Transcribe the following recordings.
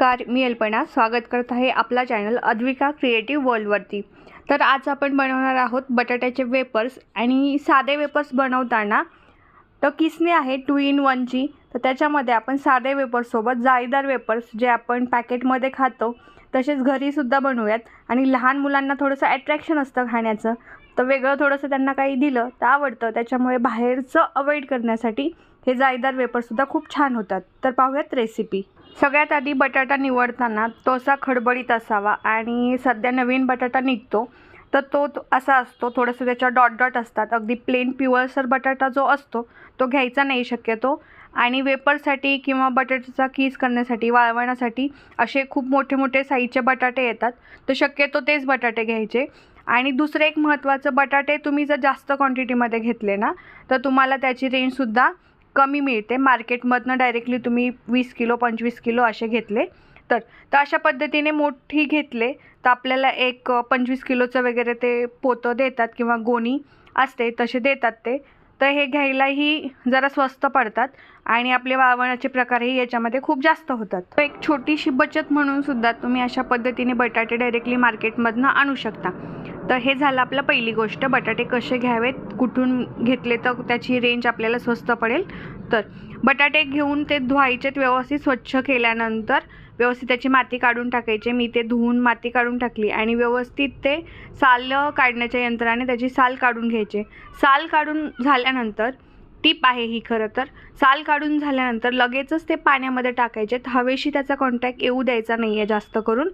नमस्कार मी अल्पना स्वागत करत आहे आपला चॅनल अद्विका क्रिएटिव्ह वर्ल्डवरती. तर आज आपण बनवणार आहोत बटाट्याचे वेपर्स आणि साधे वेपर्स बनवताना तर किसने आहे टू इन वनची तर त्याच्यामध्ये आपण साधे वेपर्ससोबत जाळीदार वेपर्स जे आपण पॅकेटमध्ये खातो तसेच घरीसुद्धा बनवूयात. आणि लहान मुलांना थोडंसं अट्रॅक्शन असतं खाण्याचं. तर वेगळं थोडंसं त्यांना काही दिलं तर आवडतं. त्याच्यामुळे बाहेरचं अवॉइड करण्यासाठी हे जाळीदार वेपर्ससुद्धा खूप छान होतात. तर पाहूयात रेसिपी सगळ्यात आधी बटाटा निवडताना तो असा खडबडीत असावा आणि सध्या नवीन बटाटा निघतो. तर तो असा असतो थोडंसं त्याच्या डॉट डॉट असतात. अगदी प्लेन पिवळसर बटाटा जो असतो तो घ्यायचा नाही शक्यतो. आणि वेपरसाठी किंवा बटाट्याचा कीस करण्यासाठी वाळवण्यासाठी असे खूप मोठे मोठे साईजचे बटाटे येतात. तर शक्यतो तेच बटाटे घ्यायचे. आणि दुसरं एक महत्त्वाचं बटाटे तुम्ही जर जास्त क्वांटिटीमध्ये घेतले ना तर तुम्हाला त्याची रेंजसुद्धा कमी मिळते. मार्केटमधनं डायरेक्टली तुम्ही वीस किलो पंचवीस किलो असे घेतले तर. तर अशा पद्धतीने मोठी घेतले तर आपल्याला एक पंचवीस किलोचं वगैरे ते पोतं देतात किंवा गोणी असते तसे देतात ते. तर हे घ्यायलाही जरा स्वस्त पडतात आणि आपले वाळवणाचे प्रकारही याच्यामध्ये खूप जास्त होतात. तर एक छोटीशी बचत म्हणून सुद्धा तुम्ही अशा पद्धतीने बटाटे डायरेक्टली मार्केटमधनं आणू शकता. तर हे झालं आपलं पहिली गोष्ट. बटाटे कसे घ्यावेत कुठून घेतले तर त्याची रेंज आपल्याला स्वस्त पडेल. तर बटाटे घेऊन ते धुवायचेत व्यवस्थित स्वच्छ केल्यानंतर व्यवस्थित त्याची माती काढून टाकायचे. मी ते धुवून माती काढून टाकली आणि व्यवस्थित ते साल काढण्याच्या यंत्राने त्याची साल काढून घ्यायचे. साल काढून झाल्यानंतर टीप आहे ही खरं तर साल काढून झाल्यानंतर लगेचच ते पाण्यामध्ये टाकायचे हवेशी त्याचा कॉन्टॅक्ट येऊ द्यायचा नाही आहे जास्त करून.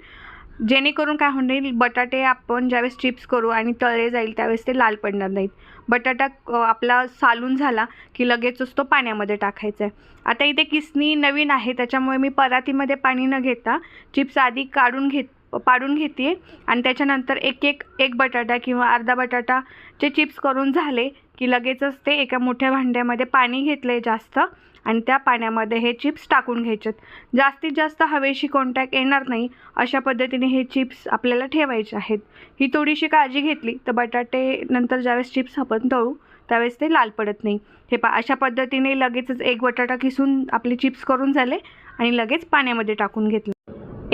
जेणेकरून काय होणार बटाटे आपण ज्यावेळेस चिप्स करू आणि तळले जाईल त्यावेळेस ते लाल पडणार नाहीत. बटाटा आपला सालून झाला की लगेचच तो पाण्यामध्ये टाकायचा आहे. आता इथे किसनी नवीन आहे त्याच्यामुळे मी परातीमध्ये पाणी न घेता चिप्स आधी काढून घेत पाडून घेते आणि त्याच्यानंतर एक एक एक बटाटा किंवा अर्धा बटाटाचे चिप्स करून झाले की लगेचच ते एका मोठ्या भांड्यामध्ये पाणी घेतलं आहे जास्त आणि त्या पाण्यामध्ये हे चिप्स टाकून घ्यायचे जास्तीत जास्त हवेशी कॉन्टॅक्ट येणार नाही अशा पद्धतीने हे चिप्स आपल्याला ठेवायचे आहेत. ही थोडीशी काळजी घेतली तर बटाटे नंतर ज्यावेळेस चिप्स आपण तळू त्यावेळेस ते लाल पडत नाही. हे पा अशा पद्धतीने लगेचच एक बटाटा किसून आपले चिप्स करून झाले आणि लगेच पाण्यामध्ये टाकून घेतले.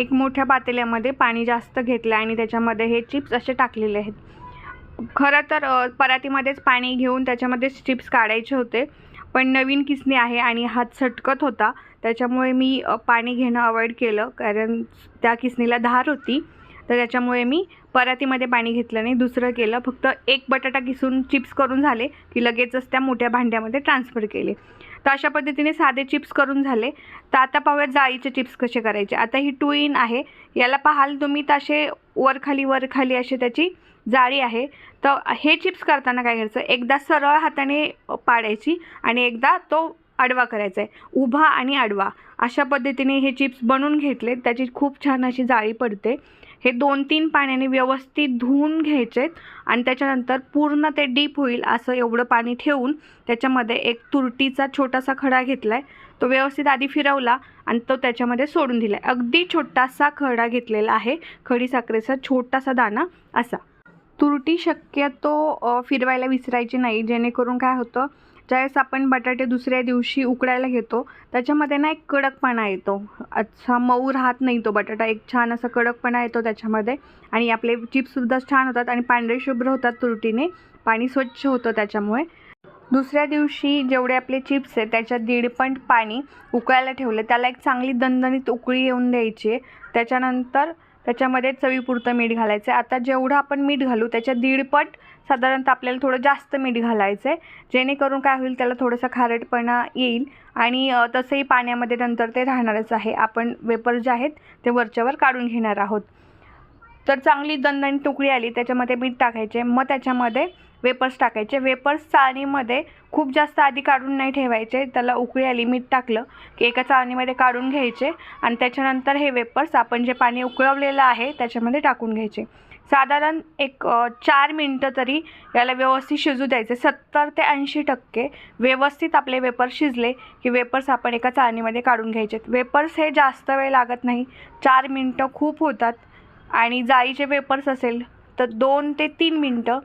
एक मोठ्या पातेल्यामध्ये पाणी जास्त घेतलं आणि त्याच्यामध्ये हे चिप्स असे टाकलेले आहेत. खरं तर परातीमध्येच पाणी घेऊन त्याच्यामध्येच चिप्स काढायचे होते. पण नवीन किसणी आहे आणि हात सटकत होता. त्याच्यामुळे मी पाणी घेणं अवॉइड केलं. कारण त्या किसणीला धार होती. तर त्याच्यामुळे मी परातीमध्ये पाणी घेतलं नाही. दुसरं केलं. फक्त एक बटाटा किसून चिप्स करून झाले की लगेचच त्या मोठ्या भांड्यामध्ये ट्रान्सफर केले. तर अशा पद्धतीने साधे चिप्स करून झाले. तर आता पाहूयात जाळीचे चिप्स कसे करायचे. आता ही टू इन आहे. याला पाहाल तुम्ही तसे वरखाली वरखाली असे त्याची जाळी आहे. तर हे चिप्स करताना काय करायचं? एकदा सरळ हाताने पाडायची आणि एकदा तो आडवा करायचा आहे. उभा आणि आडवा. अशा पद्धतीने हे चिप्स बनवून घेतले. त्याची खूप छान अशी जाळी पडते. हे दोन तीन पाण्याने व्यवस्थित धुवून घ्यायचे आणि त्याच्यानंतर पूर्ण ते डीप होईल असं एवढं पाणी ठेवून त्याच्यामध्ये एक तुरटीचा छोटासा खडा घेतला आहे तो व्यवस्थित आधी फिरवला आणि तो त्याच्यामध्ये सोडून दिला आहे अगदी छोटासा खडा घेतलेला आहे. खडी साखरेचा छोटासा दाणा असा. तुरटी शक्यतो फिरवायला विसरायची नाही. जेणेकरून काय होतं ज्यावेळेस आपण बटाटे दुसऱ्या दिवशी उकडायला घेतो त्याच्यामध्ये ना एक कडकपणा येतो. अच्छा मऊ राहत नाही तो बटाटा. एक छान असा कडकपणा येतो त्याच्यामध्ये. आणि आपले चिप्ससुद्धा छान होतात आणि पांढरे शुभ्र होतात तुरटीने. पाणी स्वच्छ होतं त्याच्यामुळे. दुसऱ्या दिवशी जेवढे आपले चिप्स आहेत त्याच्यात दीडपण पाणी उकळायला ठेवलं. त्याला एक चांगली दणदणीत उकळी येऊन द्यायची. आहे त्याच्यानंतर त्याच्यामध्ये चवीपुरतं मीठ घालायचं आहे आता जेवढं आपण मीठ घालू त्याच्या दीडपट साधारणतः आपल्याला थोडं जास्त मीठ घालायचं आहे जेणेकरून काय होईल त्याला थोडासा खारटपणा येईल आणि तसंही पाण्यामध्ये नंतर ते राहणारच आहे. आपण वेपर जे आहेत ते वरच्यावर काढून घेणार आहोत. तर चांगली दणदणी तुकडी आली त्याच्यामध्ये मीठ टाकायचे मग त्याच्यामध्ये वेपर्स टाकायचे. वेपर्स चाळणीमध्ये खूप जास्त आधी काढून नाही ठेवायचे. त्याला उकळी आली मीठ टाकलं की एका चाळणीमध्ये काढून घ्यायचे आणि त्याच्यानंतर हे वेपर्स आपण जे पाणी उकळवलेलं आहे त्याच्यामध्ये टाकून घ्यायचे. साधारण एक चार मिनटं तरी याला व्यवस्थित शिजू द्यायचे. सत्तर ते ऐंशी टक्के व्यवस्थित आपले वेपर्स शिजले की वेपर्स आपण एका चाळणीमध्ये काढून घ्यायचे. वेपर्स हे जास्त वेळ लागत नाही. चार मिनटं खूप होतात आणि जाळीचे वेपर्स असेल तर दोन ते तीन मिनटं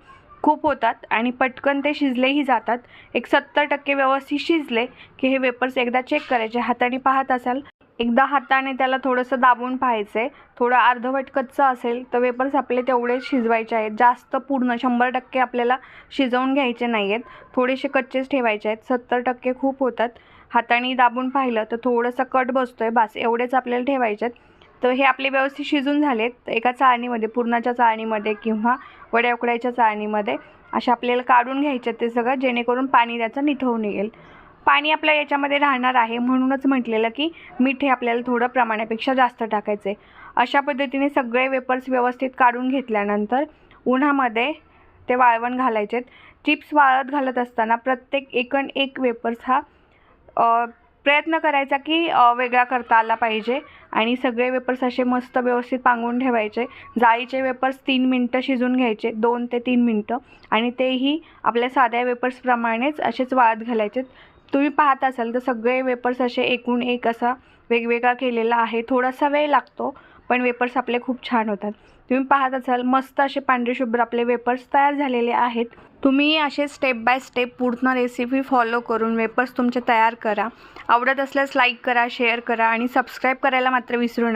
खूप होतात आणि पटकन ते शिजलेही जातात. एक सत्तर टक्के व्यवस्थित शिजले की हे वेपर्स एकदा चेक करायचे. हाताने पाहत असाल एकदा हाताने त्याला थोडंसं दाबून पाहायचं आहे थोडं अर्धवट कच्चं असेल तर वेपर्स आपले तेवढेच शिजवायचे आहेत. जास्त पूर्ण शंभर टक्के आपल्याला शिजवून घ्यायचे नाही आहेत थोडेसे कच्चेच ठेवायचे आहेत. सत्तर टक्के खूप होतात. हाताने दाबून पाहिलं तर थोडंसं कट बसतो आहे बास एवढेच आपल्याला ठेवायचे आहेत. तर हे आपले व्यवस्थित शिजून झालेत. एका चाळणीमध्ये पुरणाच्या चाळणीमध्ये किंवा वड्या उकड्याच्या चाळणीमध्ये असे आपल्याला काढून घ्यायचे आहेत ते सगळं जेणेकरून पाणी त्याचं निथळून निघेल. पाणी आपल्या याच्यामध्ये राहणार आहे. म्हणूनच म्हटलेलं की मीठ हे आपल्याला थोडं प्रमाणापेक्षा जास्त टाकायचं आहे अशा पद्धतीने सगळे वेपर्स व्यवस्थित काढून घेतल्यानंतर उन्हामध्ये ते वाळवण घालायचे चिप्स वाळत घालत असताना प्रत्येक एकण एक वेपर्स हा प्रयत्न करायचा की वेगळा करता आला पाहिजे आणि सगळे वेपर्स असे मस्त व्यवस्थित पांगून ठेवायचे. जाळीचे वेपर्स तीन मिनटं शिजून घ्यायचे दोन ते तीन मिनटं. आणि तेही आपल्या साध्या वेपर्सप्रमाणेच असेच वाळत घालायचे. तुम्ही पाहत असाल तर सगळे वेपर्स असे एकूण एक असा वेगवेगळा केलेला आहे. थोडासा वेळ लागतो पण वेपर्स आपले खूप छान होतात. तुम्ही पाहत असाल मस्त असे पांढरे शुभ्र आपले वेपर्स तयार झालेले आहेत. तुम्ही असे स्टेप बाय स्टेप पूर्ण रेसिपी फॉलो करून वेपर्स तुमचे तयार करा. आवडत असल्यास लाईक करा शेअर करा आणि सबस्क्राईब करायला मात्र विसरू नका.